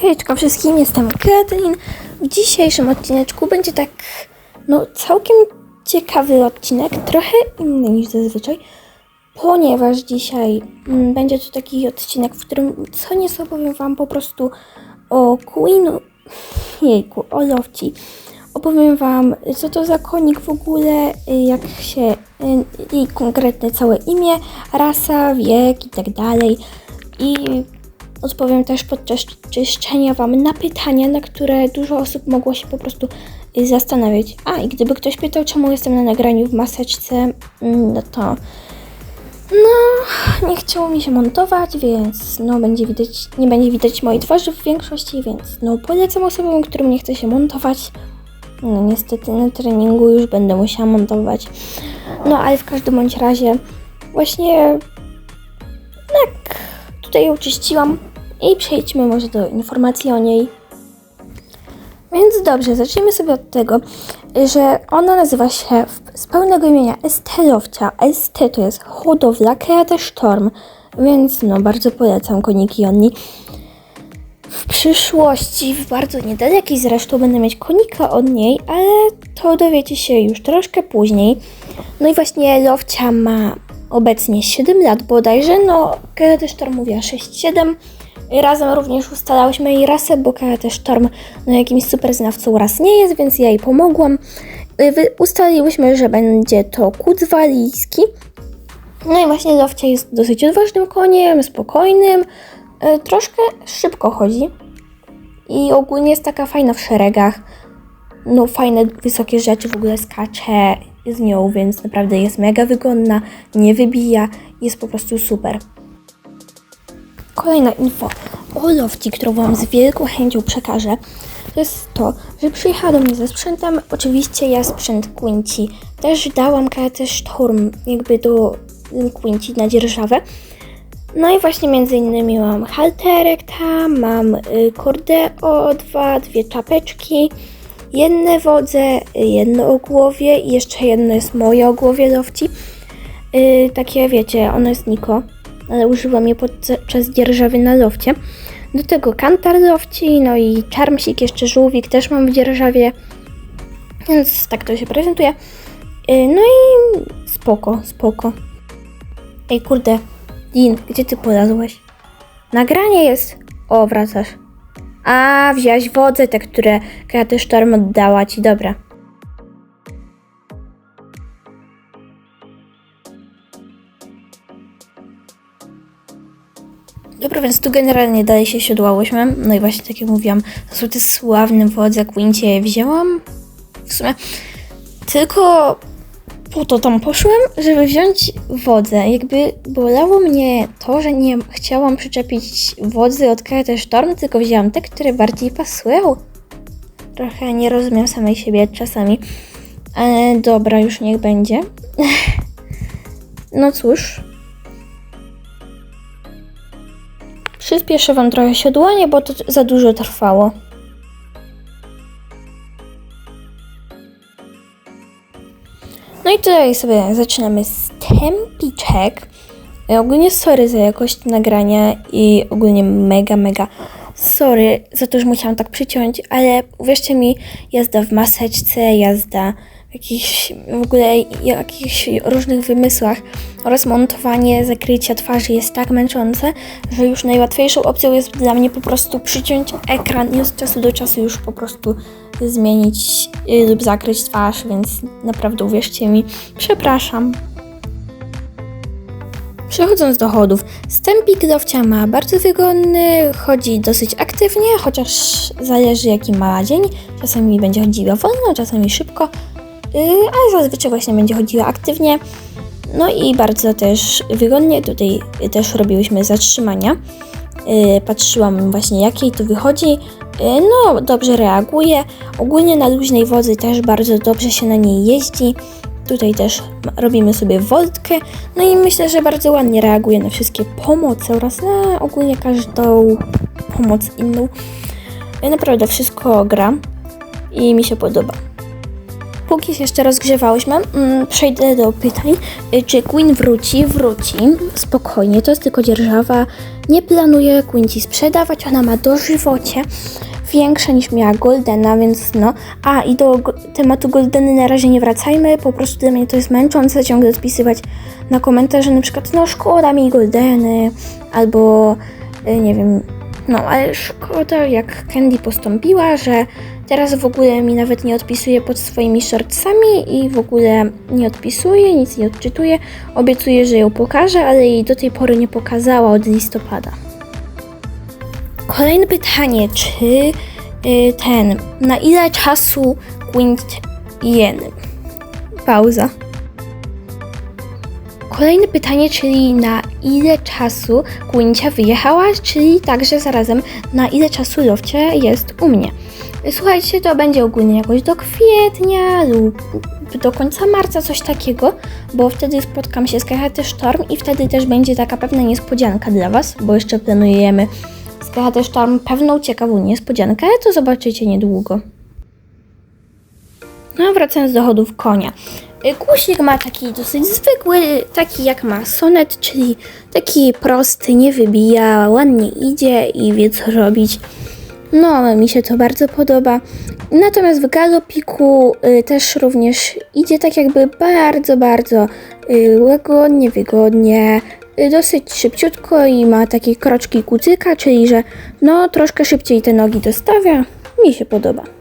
Hejczko wszystkim, jestem Katlin. W dzisiejszym odcineczku będzie tak, no całkiem ciekawy odcinek, trochę inny niż zazwyczaj, ponieważ dzisiaj mm, będzie to taki odcinek, w którym co nieco opowiem Wam po prostu o Queenu, jejku, o Lofci. Opowiem Wam, co to za konik w ogóle, y, jak się, y, jej konkretne całe imię, rasa, wiek i tak dalej. I odpowiem też podczas czyszczenia Wam na pytania, na które dużo osób mogło się po prostu y, zastanawiać. A i gdyby ktoś pytał, czemu jestem na nagraniu w maseczce, mm, no to no, nie chciało mi się montować, więc no będzie widać, nie będzie widać mojej twarzy w większości, więc no polecam osobom, którym nie chce się montować. No niestety na treningu już będę musiała montować. No ale w każdym bądź razie właśnie tak tutaj ją czyściłam i przejdźmy może do informacji o niej. Więc dobrze, zacznijmy sobie od tego, że ona nazywa się z pełnego imienia Estelowcia. ST to jest hodowla Kreate Sztorm, więc no bardzo polecam koniki Onni. W przyszłości, w bardzo niedalekiej zresztą, będę mieć konika od niej, ale to dowiecie się już troszkę później. No i właśnie Lowcia ma obecnie 7 lat bodajże, no Karate Storm mówiła 6-7. Razem również ustalałyśmy jej rasę, bo Karate Storm no, jakimś super znawcą ras nie jest, więc ja jej pomogłam. Y, Ustaliłyśmy, że będzie to kut walijski. No i właśnie Lowcia jest dosyć odważnym koniem, spokojnym, y, troszkę szybko chodzi i ogólnie jest taka fajna w szeregach. No fajne, wysokie rzeczy w ogóle skacze z nią, więc naprawdę jest mega wygodna, nie wybija, jest po prostu super. Kolejna info o Lofci, którą Wam z wielką chęcią przekażę, to jest to, że przyjechała do mnie ze sprzętem. Oczywiście ja sprzęt Quincy też dałam Karate Storm jakby do Quincy na dzierżawę. No i właśnie między innymi mam halterek tam, mam y, kordeo, dwa, dwie czapeczki, jedne wodze, y, jedno ogłowie i jeszcze jedno jest moje ogłowie lofci. Y, takie wiecie, ono jest Niko, ale używam je podczas dzierżawy na lofcie. Do tego kantar lofci, no i czarmsik, jeszcze żółwik też mam w dzierżawie, więc tak to się prezentuje. Y, no i spoko, spoko. Ej kurde, Din, gdzie ty polazłeś? Nagranie jest. O, wracasz. A, wziąłeś wodze, te, które Kreaty Sztorm oddała ci, dobra. Dobra, więc tu generalnie dalej się siodłałyśmy. No i właśnie tak jak mówiłam, sławne wodze, Quincie je wzięłam. W sumie tylko po to tam poszłem, żeby wziąć wodę. Jakby bolało mnie to, że nie chciałam przyczepić wodzy od Karate Storm, tylko wzięłam te, które bardziej pasują. Trochę nie rozumiem samej siebie czasami. Ale dobra, już niech będzie. no cóż. Przyspieszę wam trochę siodłanie, bo to za dużo trwało. No i tutaj sobie zaczynamy z tempiczek. Ogólnie sorry za jakość nagrania i ogólnie mega, mega sorry za to, że musiałam tak przyciąć, ale uwierzcie mi, jazda w maseczce, jazda jakichś w ogóle jakichś różnych wymysłach oraz montowanie zakrycia twarzy jest tak męczące, że już najłatwiejszą opcją jest dla mnie po prostu przyciąć ekran i od czasu do czasu już po prostu zmienić y, lub zakryć twarz, więc naprawdę uwierzcie mi, przepraszam. Przechodząc do chodów, stępik Lowcia ma bardzo wygodny, chodzi dosyć aktywnie, chociaż zależy jaki ma dzień. Czasami będzie chodziła wolno, czasami szybko, yy, ale zazwyczaj właśnie będzie chodziła aktywnie. No i bardzo też wygodnie, tutaj też robiłyśmy zatrzymania. Yy, patrzyłam właśnie jak jej to wychodzi. Yy, no, dobrze reaguje. Ogólnie na luźnej wodzy też bardzo dobrze się na niej jeździ. Tutaj też robimy sobie woltkę. No i myślę, że bardzo ładnie reaguje na wszystkie pomocy oraz na ogólnie każdą pomoc inną. Naprawdę wszystko gra i mi się podoba. Póki się jeszcze rozgrzewałyśmy, mm, przejdę do pytań. Y, Czy Queen wróci? Wróci. Spokojnie, to jest tylko dzierżawa. Nie planuję Quincy sprzedawać, ona ma dożywocie. Większe niż miała Goldena, więc no. A i do tematu Goldeny na razie nie wracajmy. Po prostu dla mnie to jest męczące ciągle odpisywać na komentarze na przykład no szkoda mi Goldeny albo y, nie wiem. No, ale szkoda jak Candy postąpiła, że teraz w ogóle mi nawet nie odpisuje pod swoimi shortsami i w ogóle nie odpisuje, nic nie odczytuje. Obiecuje, że ją pokaże, ale jej do tej pory nie pokazała od listopada. Kolejne pytanie, czy y, ten, na ile czasu Quint Jen? Pauza. Kolejne pytanie, czyli na ile czasu Quincia wyjechała, czyli także zarazem na ile czasu Lowcia jest u mnie. Słuchajcie, to będzie ogólnie jakoś do kwietnia lub do końca marca, coś takiego, bo wtedy spotkam się z KHT Storm i wtedy też będzie taka pewna niespodzianka dla Was, bo jeszcze planujemy z KHT Storm pewną ciekawą niespodziankę, ale to zobaczycie niedługo. No, wracając do hodów konia. Y, Kłusik ma taki dosyć zwykły, taki jak ma sonet, czyli taki prosty, nie wybija, ładnie idzie i wie co robić. No, mi się to bardzo podoba. Natomiast w galopiku y, też również idzie tak jakby bardzo, bardzo y, łagodnie, wygodnie, y, dosyć szybciutko i ma takie kroczki kucyka, czyli że no troszkę szybciej te nogi dostawia. Mi się podoba.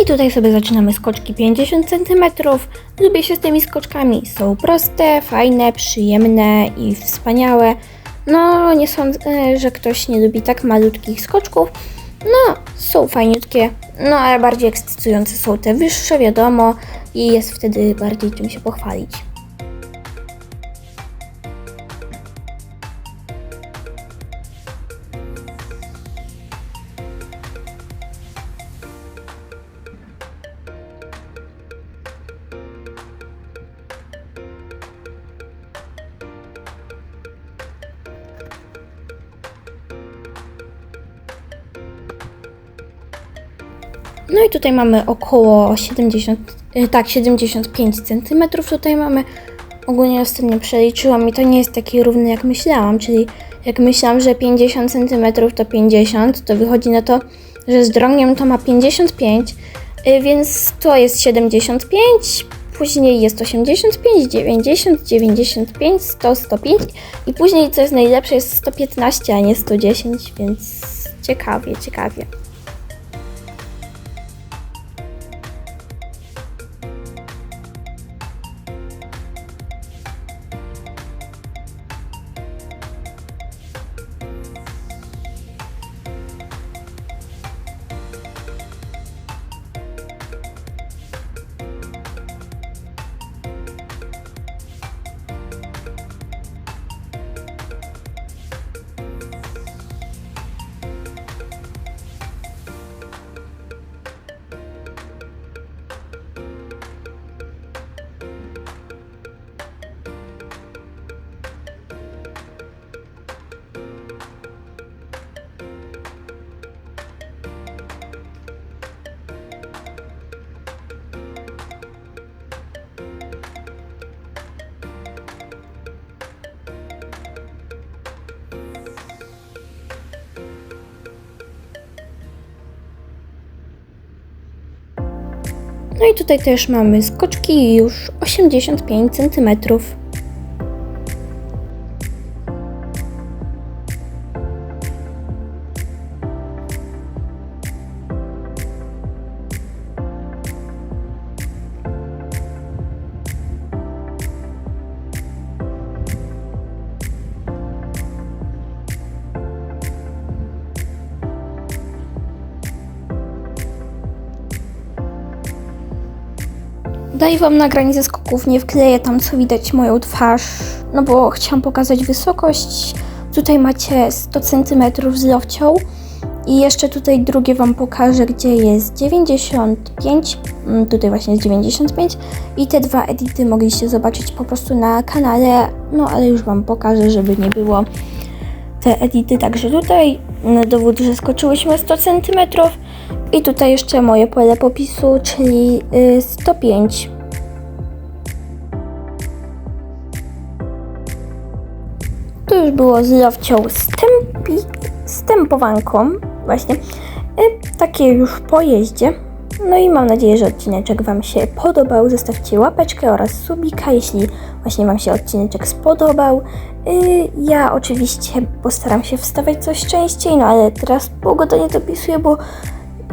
I tutaj sobie zaczynamy skoczki 50 cm. Lubię się z tymi skoczkami. Są proste, fajne, przyjemne i wspaniałe. No, nie sądzę, że ktoś nie lubi tak malutkich skoczków. No, są fajniutkie, no ale bardziej ekscytujące są te wyższe, wiadomo, i jest wtedy bardziej czym się pochwalić. No i tutaj mamy około 70, y, tak, 75 cm tutaj mamy. Ogólnie ostatnio przeliczyłam i to nie jest taki równy jak myślałam, czyli jak myślałam, że 50 cm to 50, to wychodzi na to, że z drągiem to ma 55, y, więc to jest 75, później jest 85, 90, 95, 100, 105 i później, co jest najlepsze, jest 115, a nie 110, więc ciekawie, ciekawie. No i tutaj też mamy skoczki już 85 cm. Daję wam nagranie ze skoków, nie wkleję tam co widać moją twarz, no bo chciałam pokazać wysokość. Tutaj macie 100 cm z lowcią I jeszcze tutaj drugie Wam pokażę, gdzie jest 95, mm, tutaj właśnie jest 95 i te dwa edity mogliście zobaczyć po prostu na kanale, no ale już Wam pokażę, żeby nie było te edity, także tutaj. Dowód, że skoczyłyśmy 100 cm i tutaj jeszcze moje pole popisu, czyli y, 105 Tu już było z lowcią stępi, stępowanką, właśnie. Y, takie już po jeździe. No i mam nadzieję, że odcineczek Wam się podobał. Zostawcie łapeczkę oraz subika, jeśli właśnie Wam się odcineczek spodobał. Y, ja oczywiście postaram się wstawiać coś częściej, no ale teraz pogoda nie dopisuje, bo y,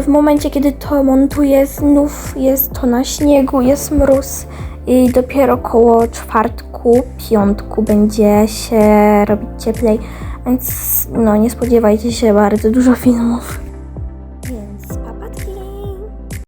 w momencie, kiedy to montuję, znów jest to na śniegu, jest mróz i dopiero koło czwartku, piątku będzie się robić cieplej, więc no nie spodziewajcie się bardzo dużo filmów.